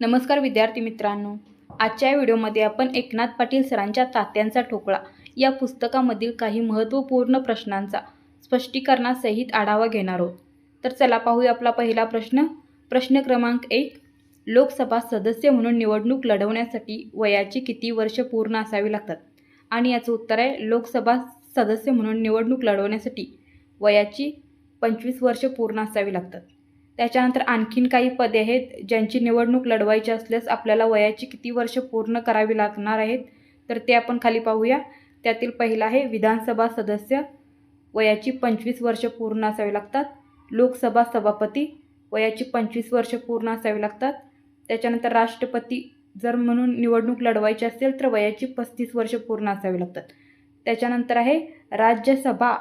नमस्कार विद्यार्थी मित्रांनो. आजच्या व्हिडिओमध्ये आपण एकनाथ पाटील सरांच्या तात्यांचा ठोकळा या पुस्तकामधील काही महत्त्वपूर्ण प्रश्नांचा स्पष्टीकरणासहित आढावा घेणार आहोत. तर चला पाहूया आपला पहिला प्रश्न. प्रश्न क्रमांक एक लोकसभा सदस्य म्हणून निवडणूक लढवण्यासाठी वयाची किती वर्ष पूर्ण असावी लागतात? आणि याचं उत्तर आहे लोकसभा सदस्य म्हणून निवडणूक लढवण्यासाठी वयाची पंचवीस वर्ष पूर्ण असावी लागतात. त्याच्यानंतर आणखीन काही पदे आहेत ज्यांची निवडणूक लढवायची असल्यास आपल्याला वयाची किती वर्ष पूर्ण करावी लागणार आहेत तर ते आपण खाली पाहूया. त्यातील पहिलं आहे विधानसभा सदस्य. वयाची पंचवीस वर्ष पूर्ण असावी लागतात. लोकसभा सभापती. वयाची पंचवीस वर्ष पूर्ण असावी लागतात. त्याच्यानंतर राष्ट्रपती. जर म्हणून निवडणूक लढवायची असेल तर वयाची पस्तीस वर्ष पूर्ण असावी लागतात. त्याच्यानंतर आहे राज्यसभा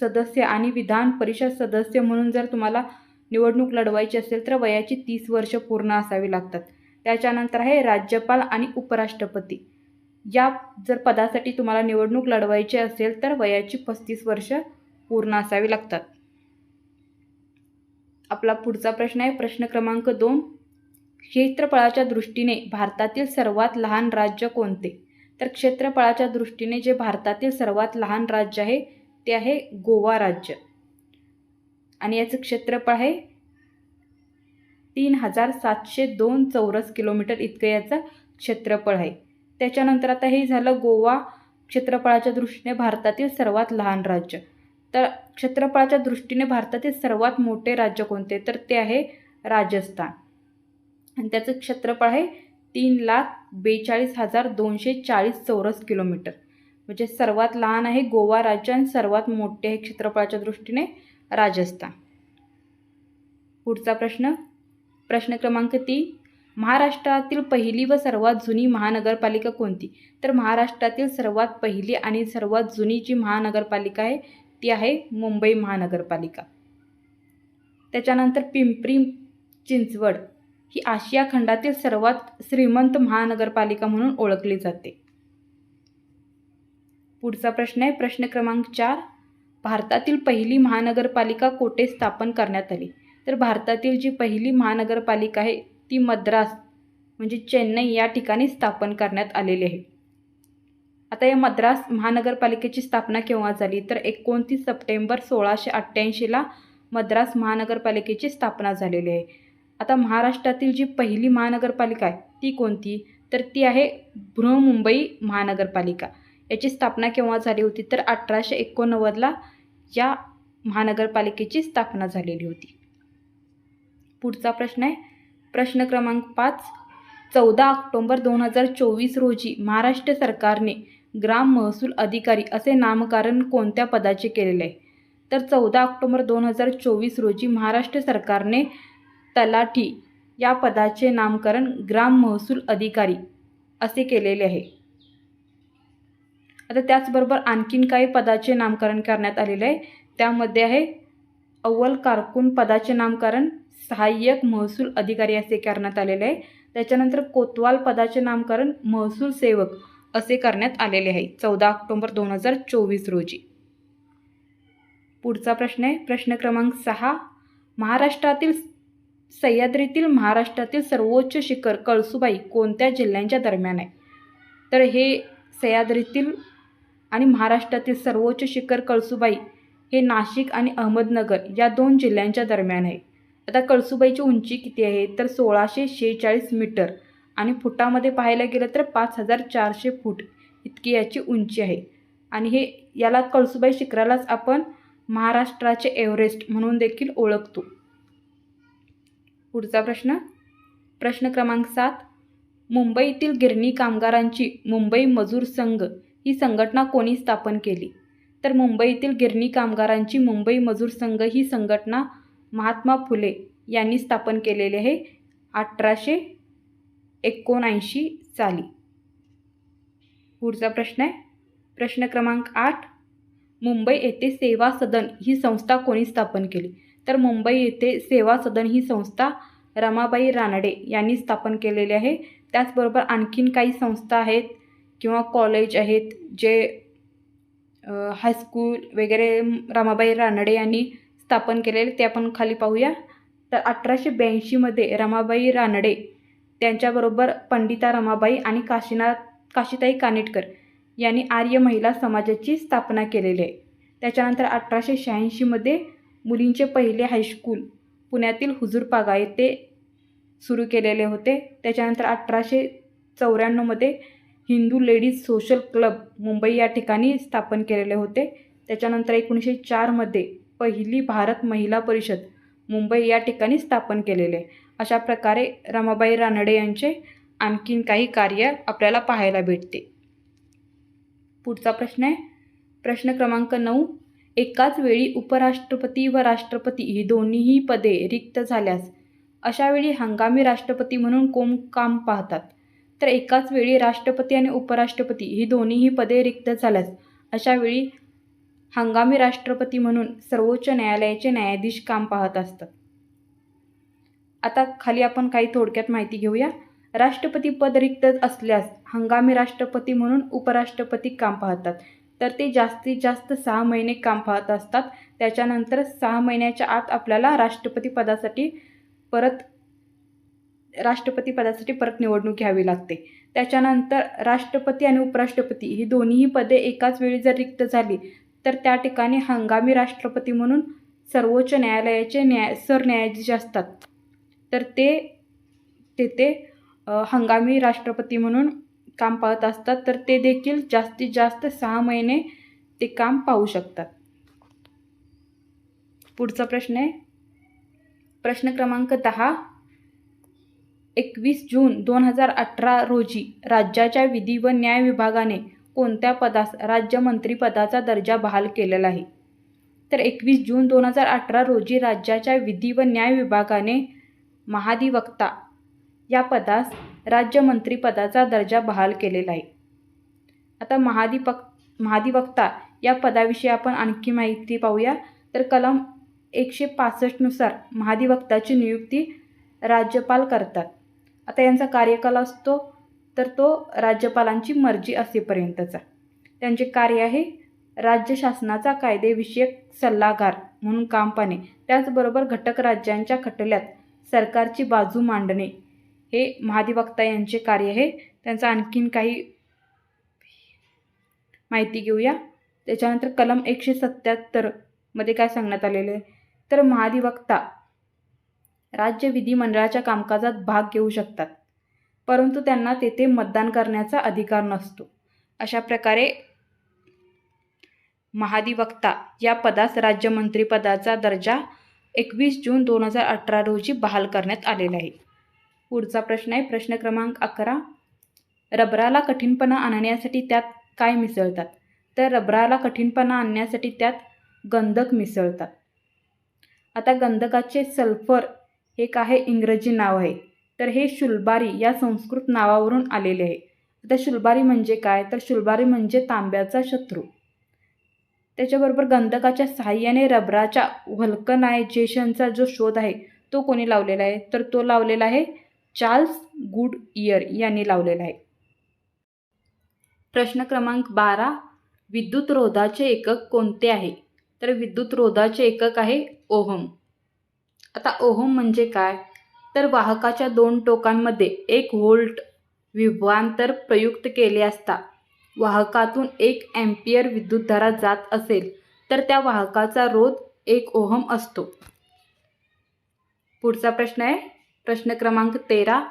सदस्य आणि विधान परिषद सदस्य म्हणून जर तुम्हाला निवडणूक लढवायची असेल तर वयाची तीस वर्ष पूर्ण असावी लागतात. त्याच्यानंतर आहे राज्यपाल आणि उपराष्ट्रपती. या जर पदासाठी तुम्हाला निवडणूक लढवायची असेल तर वयाची पस्तीस वर्ष पूर्ण असावी लागतात. आपला पुढचा प्रश्न आहे प्रश्न क्रमांक दोन. क्षेत्रफळाच्या दृष्टीने भारतातील सर्वात लहान राज्य कोणते? तर क्षेत्रफळाच्या दृष्टीने जे भारतातील सर्वात लहान राज्य आहे ते आहे गोवा राज्य. आणि याचं क्षेत्रफळ आहे तीन हजार सातशे दोन चौरस किलोमीटर इतकं याचं क्षेत्रफळ आहे. त्याच्यानंतर आता हे झालं गोवा. क्षेत्रफळाच्या दृष्टीने भारतातील सर्वात लहान राज्य. तर क्षेत्रफळाच्या दृष्टीने भारतातील सर्वात मोठे राज्य कोणते? तर ते आहे राजस्थान. आणि त्याचं क्षेत्रफळ आहे तीन लाख बेचाळीस हजार दोनशे चाळीस चौरस किलोमीटर. म्हणजे सर्वात लहान आहे गोवा राज्य आणि सर्वात मोठे आहे क्षेत्रफळाच्या दृष्टीने. राजस्थान. पुढचा प्रश्न. प्रश्न क्रमांक तीन. महाराष्ट्रातील पहिली व सर्वात जुनी महानगरपालिका कोणती? तर महाराष्ट्रातील सर्वात पहिली आणि सर्वात जुनी जी महानगरपालिका आहे ती आहे मुंबई महानगरपालिका. त्याच्यानंतर पिंपरी चिंचवड ही आशिया खंडातील सर्वात श्रीमंत महानगरपालिका म्हणून ओळखली जाते. पुढचा प्रश्न आहे. प्रश्न क्रमांक चार. भारतातील पहिली महानगरपालिका कोठे स्थापन करण्यात आली? तर भारतातील जी पहिली महानगरपालिका आहे ती मद्रास म्हणजे चेन्नई या ठिकाणी स्थापन करण्यात आलेली आहे. आता या मद्रास महानगरपालिकेची स्थापना केव्हा झाली? तर एकोणतीस सप्टेंबर सोळाशे अठ्ठ्याऐंशीला मद्रास महानगरपालिकेची स्थापना झालेली आहे. आता महाराष्ट्रातील जी पहिली महानगरपालिका आहे ती कोणती? तर ती आहे बृहमुंबई महानगरपालिका. याची स्थापना केव्हा झाली होती? तर अठराशे एकोणनव्वदला या महानगरपालिकेची स्थापना झालेली होती. पुढचा प्रश्न आहे. प्रश्न क्रमांक पाच. चौदा ऑक्टोंबर दोन हजार चोवीस रोजी महाराष्ट्र सरकारने ग्राम महसूल अधिकारी असे नामकरण कोणत्या पदाचे केलेले आहे? तर चौदा ऑक्टोंबर दोन हजार चोवीस रोजी महाराष्ट्र सरकारने तलाठी या पदाचे नामकरण ग्राम महसूल अधिकारी असे केलेले आहे. आता त्याचबरोबर आणखीन काही पदाचे नामकरण करण्यात आलेले आहे. त्यामध्ये आहे अव्वल कारकून पदाचे नामकरण सहाय्यक महसूल अधिकारी असे करण्यात आलेले आहे. त्याच्यानंतर कोतवाल पदाचे नामकरण महसूल सेवक असे करण्यात आलेले आहे. चौदा ऑक्टोंबर दोन हजार चोवीस रोजी. पुढचा प्रश्न आहे. प्रश्न क्रमांक सहा. महाराष्ट्रातील सह्याद्रीतील महाराष्ट्रातील सर्वोच्च शिखर कळसुबाई कोणत्या जिल्ह्यांच्या दरम्यान आहे? तर हे सह्याद्रीतील आणि महाराष्ट्रातील सर्वोच्च शिखर कळसुबाई हे नाशिक आणि अहमदनगर या दोन जिल्ह्यांच्या दरम्यान आहे. आता कळसुबाईची उंची किती आहे? तर सोळाशे शेहेचाळीस मीटर आणि फुटामध्ये पाहायला गेलं तर पाच हजार चारशे फूट इतकी याची उंची आहे. आणि हे याला कळसुबाई शिखरालाच आपण महाराष्ट्राचे एव्हरेस्ट म्हणून देखील ओळखतो. पुढचा प्रश्न. प्रश्न क्रमांक सात. मुंबईतील गिरणी कामगारांची मुंबई मजूर संघ ही संघटना कोणी स्थापन केली? तर मुंबईतील गिरणी कामगारांची मुंबई मजूर संघ ही संघटना महात्मा फुले यांनी स्थापन केलेली आहे अठराशे एकोणऐंशी साली. पुढचा प्रश्न आहे. प्रश्न क्रमांक आठ. मुंबई येथे सेवा सदन ही संस्था कोणी स्थापन केली? तर मुंबई येथे सेवा सदन ही संस्था रमाबाई रानडे यांनी स्थापन केलेली आहे. त्याचबरोबर आणखीन काही संस्था आहेत. किंवा कॉलेज आहेत जे हायस्कूल वगैरे रमाबाई रानडे यांनी स्थापन केलेले ते आपण खाली पाहूया. तर अठराशे ब्याऐंशीमध्ये रमाबाई रानडे त्यांच्याबरोबर पंडिता रमाबाई आणि काशीनाथ काशीताई कानिटकर यांनी आर्य महिला समाजाची स्थापना केलेली आहे. त्याच्यानंतर अठराशे शहाऐंशीमध्ये मुलींचे पहिले हायस्कूल पुण्यातील हुजूरपागा येथे सुरू केलेले होते. त्याच्यानंतर अठराशे चौऱ्याण्णवमध्ये Hindu ladies social club Mumbai या ठिकाणी स्थापन केलेले होते. त्याच्यानंतर एकोणीसशे चारमध्ये पहिली भारत महिला परिषद मुंबई या ठिकाणी स्थापन केलेले. आहे अशा प्रकारे रमाबाई रानडे यांचे आणखीन काही कार्य आपल्याला पाहायला भेटते. पुढचा प्रश्न आहे. प्रश्न क्रमांक नऊ. एकाच वेळी उपराष्ट्रपती व राष्ट्रपती ही दोन्हीही पदे रिक्त झाल्यास अशावेळी हंगामी राष्ट्रपती म्हणून कोण काम पाहतात? तर एकाच वेळी राष्ट्रपती आणि उपराष्ट्रपती ही दोन्हीही पदे रिक्त झाल्यास अशावेळी हंगामी राष्ट्रपती म्हणून सर्वोच्च न्यायालयाचे न्यायाधीश काम पाहत असतात. आता खाली आपण काही थोडक्यात माहिती घेऊया. राष्ट्रपती पद रिक्त असल्यास हंगामी राष्ट्रपती म्हणून उपराष्ट्रपती काम पाहतात. तर ते जास्तीत जास्त सहा महिने काम पाहत असतात. त्याच्यानंतर सहा महिन्याच्या आत आपल्याला राष्ट्रपती पदासाठी परत राष्ट्रपती पदासाठी परत निवडणूक घ्यावी लागते. त्याच्यानंतर राष्ट्रपती आणि उपराष्ट्रपती ही दोन्हीही पदे एकाच वेळी जर रिक्त झाली तर त्या ठिकाणी हंगामी राष्ट्रपती म्हणून सर्वोच्च न्यायालयाचे न्याय सरन्यायाधीश असतात. तर ते तेथे हंगामी राष्ट्रपती म्हणून काम पाहत असतात तर ते देखील जास्तीत जास्त सहा महिने ते काम पाहू शकतात. पुढचा प्रश्न आहे. प्रश्न क्रमांक दहा. एकवीस जून दोन हजार अठरा रोजी राज्याच्या विधी व न्याय विभागाने कोणत्या पदास राज्यमंत्रीपदाचा दर्जा बहाल केलेला आहे? तर एकवीस जून दोन हजार अठरा रोजी राज्याच्या विधी व न्याय विभागाने महाधिवक्ता या पदास राज्यमंत्रीपदाचा दर्जा बहाल केलेला आहे. आता महाधिपक महाधिवक्ता या पदाविषयी आपण आणखी माहिती पाहूया. तर कलम एकशे पासष्टनुसार महाधिवक्ताची नियुक्ती राज्यपाल करतात. आता यांचा कार्यकाल असतो तर तो राज्यपालांची मर्जी असेपर्यंतचा. त्यांचे कार्य आहे राज्य शासनाचा कायदेविषयक सल्लागार म्हणून काम पाहणे. त्याचबरोबर घटक राज्यांच्या खटल्यात सरकारची बाजू मांडणे. हे महाधिवक्ता यांचे कार्य आहे. त्यांचं आणखीन काही माहिती घेऊया. त्याच्यानंतर कलम एकशे सत्याहत्तरमध्ये काय सांगण्यात आलेलं आहे? तर महाधिवक्ता राज्य विधिमंडळाच्या कामकाजात भाग घेऊ शकतात. परंतु त्यांना तेथे मतदान करण्याचा अधिकार नसतो. अशा प्रकारे महाधिवक्ता या पदास राज्यमंत्रीपदाचा दर्जा एकवीस जून दोन हजार अठरा रोजी बहाल करण्यात आलेला आहे. पुढचा प्रश्न आहे प्रश्न क्रमांक अकरा. रबराला कठीणपणा आणण्यासाठी त्यात काय मिसळतात? तर रबराला कठीणपणा आणण्यासाठी त्यात गंधक मिसळतात. आता गंधकाचे सल्फर हे काय इंग्रजी नाव आहे. तर हे शुलबारी या संस्कृत नावावरून आलेले आहे. आता शुलबारी म्हणजे काय? तर शुलबारी म्हणजे तांब्याचा शत्रू. त्याच्याबरोबर गंधकाच्या सहाय्याने रबराच्या व्हल्कनायझेशनचा जो शोध आहे तो कोणी लावलेला आहे? तर तो लावलेला आहे चार्ल्स गुड इयर यांनी लावलेला आहे. प्रश्न क्रमांक बारा विद्युत रोधाचे एकक कोणते आहे? तर विद्युत रोधाचे एकक आहे ओहम. आता ओहम म्हणजे काय? तर वाहकाच्या दोन टोकांमध्ये एक व्होल्ट विभवांतर प्रयुक्त केले असता वाहकातून एक ॲम्पियर विद्युतधारा जात असेल तर त्या वाहकाचा रोध एक ओहम असतो. पुढचा प्रश्न आहे. प्रश्न क्रमांक तेरा.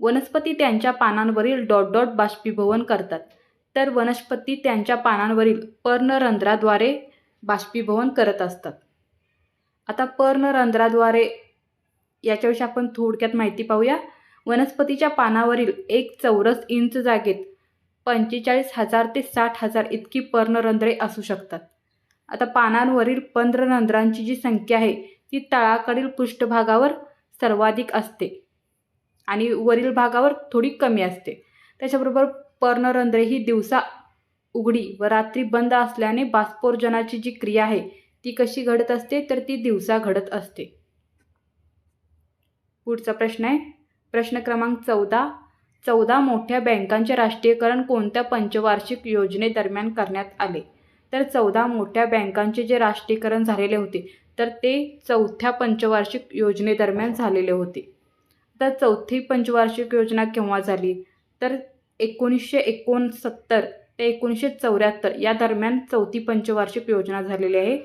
वनस्पती त्यांच्या पानांवरील डॉट डॉट बाष्पीभवन करतात. तर वनस्पती त्यांच्या पानांवरील पर्णरंध्राद्वारे बाष्पीभवन करत असतात. आता पर्णरंध्राद्वारे याच्याविषयी आपण थोडक्यात माहिती पाहूया. वनस्पतीच्या पानावरील एक चौरस इंच जागेत पंचेचाळीस हजार ते साठ हजार इतकी पर्णरंध्रे असू शकतात. आता पानांवरील पर्णरंध्रांची जी संख्या आहे ती तळाकडील पृष्ठभागावर सर्वाधिक असते आणि वरील भागावर थोडी कमी असते. त्याच्याबरोबर पर्णरंध्रे ही दिवसा उघडी व रात्री बंद असल्याने बाष्पोर्जनाची जी क्रिया आहे ती कशी घडत असते तर ती दिवसा घडत असते. पुढचा प्रश्न आहे. प्रश्न क्रमांक चौदा. चौदा मोठ्या बँकांचे राष्ट्रीयकरण कोणत्या पंचवार्षिक योजनेदरम्यान करण्यात आले? तर चौदा मोठ्या बँकांचे जे राष्ट्रीयकरण झालेले होते तर ते चौथ्या पंचवार्षिक योजनेदरम्यान झालेले होते. तर चौथी पंचवार्षिक योजना केव्हा झाली? तर एकोणीसशे एकोणसत्तर ते एकोणीसशे चौऱ्याहत्तर या दरम्यान चौथी पंचवार्षिक योजना झालेली आहे.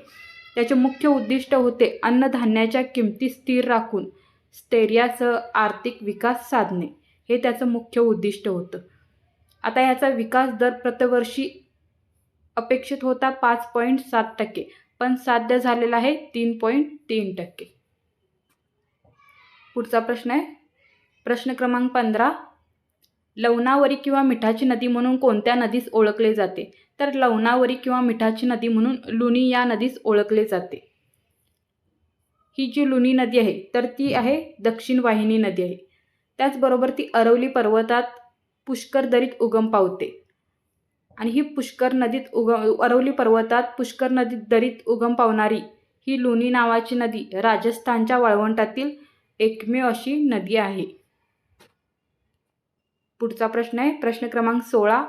त्याचे मुख्य उद्दिष्ट होते अन्नधान्याच्या किमती स्थिर राखून स्थैर्यासह आर्थिक विकास साधणे. हे त्याचं मुख्य उद्दिष्ट होतं. आता याचा विकास दर प्रतिवर्षी अपेक्षित होता पाच पॉईंट सात टक्के पण साध्य झालेला आहे तीन पॉईंट तीन टक्के. पुढचा प्रश्न आहे. प्रश्न क्रमांक पंधरा लवणावरी किंवा मिठाची नदी म्हणून कोणत्या नदीस ओळखले जाते? तर लवणावरी किंवा मिठाची नदी म्हणून लुणी या नदीस ओळखले जाते. ही जी लुणी नदी आहे तर ती आहे दक्षिण वाहिनी नदी आहे. त्याचबरोबर ती अरवली पर्वतात पुष्कर दरीत उगम पावते. आणि ही पुष्कर नदीत उगम अरवली पर्वतात पुष्कर नदीत दरीत उगम पावणारी ही लुणी नावाची नदी राजस्थानच्या वाळवंटातील एकमेव अशी नदी आहे. पुढचा प्रश्न आहे. प्रश्न क्रमांक सोळा.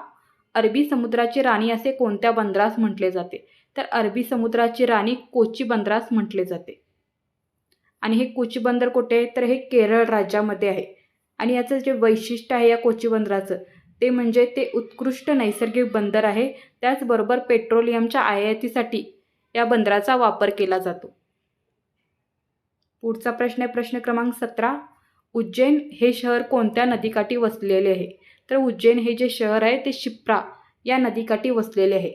अरबी समुद्राची राणी असे कोणत्या बंदरास म्हटले जाते? तर अरबी समुद्राची राणी कोची बंदरास म्हटले जाते. आणि हे कोची बंदर कुठे आहे? तर हे केरळ राज्यामध्ये आहे. आणि याचं जे वैशिष्ट्य आहे या कोची बंदराचं ते म्हणजे ते उत्कृष्ट नैसर्गिक बंदर आहे. त्याचबरोबर पेट्रोलियमच्या आयातीसाठी या बंदराचा वापर केला जातो. पुढचा प्रश्न आहे. प्रश्न क्रमांक सतरा. उज्जैन हे शहर कोणत्या नदीकाठी वसलेले आहे? तर उज्जैन हे जे शहर आहे ते शिप्रा या नदीकाठी वसलेले आहे.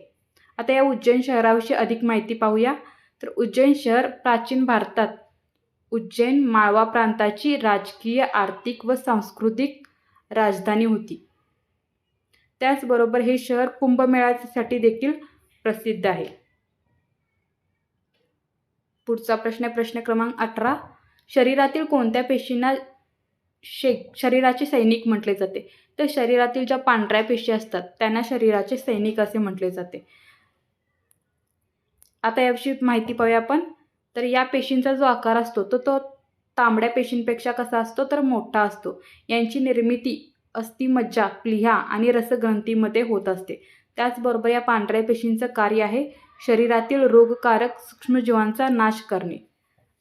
आता या उज्जैन शहराविषयी अधिक माहिती पाहूया. तर उज्जैन शहर प्राचीन भारतात उज्जैन माळवा प्रांताची राजकीय आर्थिक व सांस्कृतिक राजधानी होती. त्याचबरोबर हे शहर कुंभमेळ्यासाठी देखील प्रसिद्ध आहे. पुढचा प्रश्न आहे प्रश्न क्रमांक अठरा. शरीरातील कोणत्या पेशींना शे शरीराचे सैनिक म्हटले जाते. तर शरीरातील ज्या पांढऱ्या पेशी असतात त्यांना शरीराचे सैनिक असे म्हटले जाते. आता याविषयी माहिती पाहूया आपण. तर या पेशींचा जो आकार असतो तो तो तांबड्या पेशींपेक्षा कसा असतो तर मोठा असतो. यांची निर्मिती अस्थिमज्जा प्लिहा आणि रसग्रंथीमध्ये होत असते. त्याचबरोबर या पांढऱ्या पेशींचं कार्य आहे शरीरातील रोगकारक सूक्ष्मजीवांचा नाश करणे.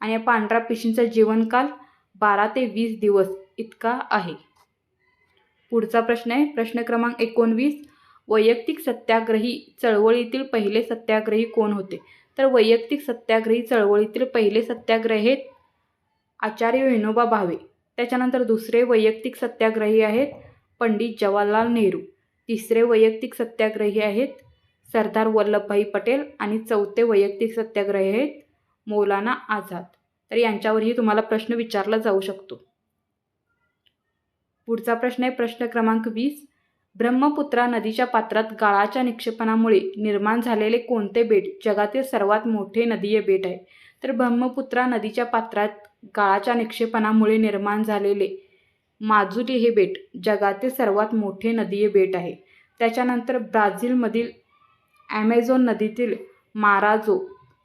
आणि या पांढऱ्या पेशींचा जीवनकाल बारा ते वीस दिवस इतका आहे. पुढचा प्रश्न आहे प्रश्न क्रमांक एकोणवीस. वैयक्तिक सत्याग्रही चळवळीतील पहिले सत्याग्रही कोण होते? तर वैयक्तिक सत्याग्रही चळवळीतील पहिले सत्याग्रही आहेत आचार्य विनोबा भावे. त्याच्यानंतर दुसरे वैयक्तिक सत्याग्रही आहेत पंडित जवाहरलाल नेहरू. तिसरे वैयक्तिक सत्याग्रही आहेत सरदार वल्लभभाई पटेल आणि चौथे वैयक्तिक सत्याग्रही आहेत मौलाना आझाद. तर यांच्यावरही तुम्हाला प्रश्न विचारला जाऊ शकतो. पुढचा प्रश्न आहे प्रश्न क्रमांक वीस. ब्रह्मपुत्रा नदीच्या पात्रात गाळाच्या निक्षेपणामुळे निर्माण झालेले कोणते बेट? जगातील सर्वात मोठे नदीय बेट आहे. तर ब्रह्मपुत्रा नदीच्या पात्रात गाळाच्या निक्षेपणामुळे निर्माण झालेले माजुली हे बेट जगातील सर्वात मोठे नदीय बेट आहे. त्याच्यानंतर ब्राझीलमधील ॲमेझॉन नदीतील माराजो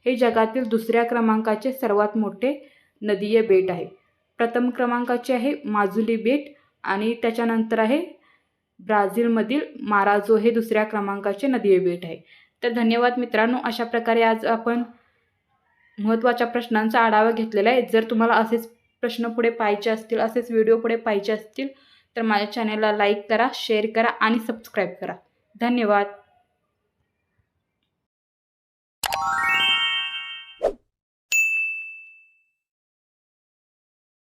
हे जगातील दुसऱ्या क्रमांकाचे सर्वात मोठे नदीय बेट आहे. प्रथम क्रमांकाचे आहे माजुली बेट. आणि त्याच्यानंतर आहे ब्राझीलमधील माराजो हे दुसऱ्या क्रमांकाचे नदीय बेट आहे. तर धन्यवाद मित्रांनो अशा प्रकारे आज आपण महत्त्वाच्या प्रश्नांचा आढावा घेतलेला आहे. जर तुम्हाला असेच प्रश्न पुढे पाहिजे असतील असेच व्हिडिओ पुढे पाहिजे असतील तर माझ्या चॅनलला लाईक करा शेअर करा आणि सबस्क्राईब करा. धन्यवाद.